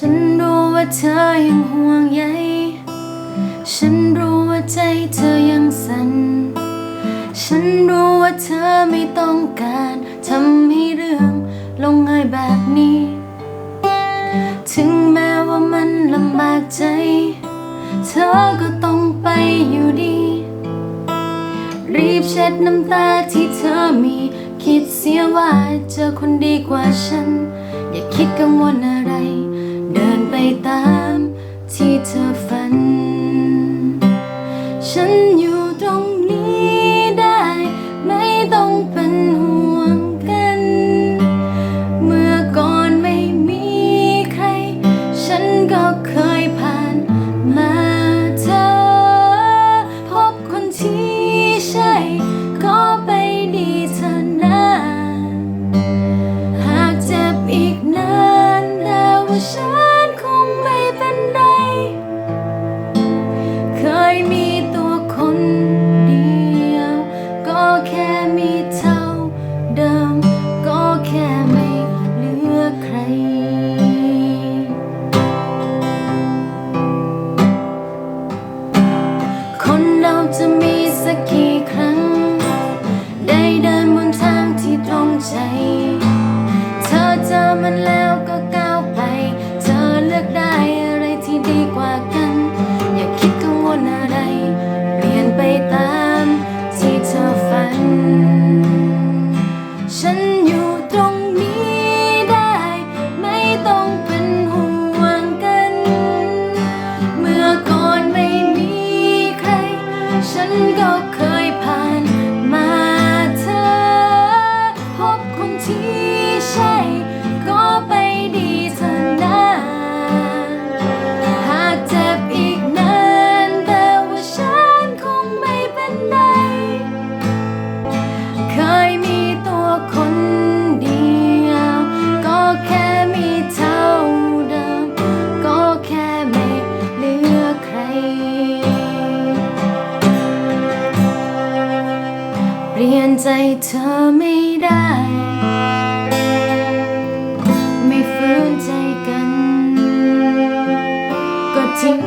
ฉันรู้ว่าเธอยังห่วงใย ฉันรู้ว่าใจเธอยังสั่น ฉันรู้ว่าเธอไม่ต้องการทำให้เรื่องลงง่ายแบบนี้ ถึงแม้ว่ามันลำบากใจ เธอก็ต้องไปอยู่ดี รีบเช็ดน้ำตาที่เธอมี คิดเสียว่าเจอคนดีกว่าฉัน อย่าคิดกังวลอะไร ตามที่เธอฝัน ฉันอยู่ตรงนี้ คนเราจะมีสักกี่ครั้ง ได้เดินบนทางที่ตรงใจ เธอเจอมันแล้วก็ก้าวไป เธอเลือกได้อะไรที่ดีกว่ากัน อย่าคิดกังวลอะไร เปลี่ยนไปตามที่เธอฝัน เรียนใจเธอไม่ได้ ไม่ฟื้นใจกัน ก็ทิ้ง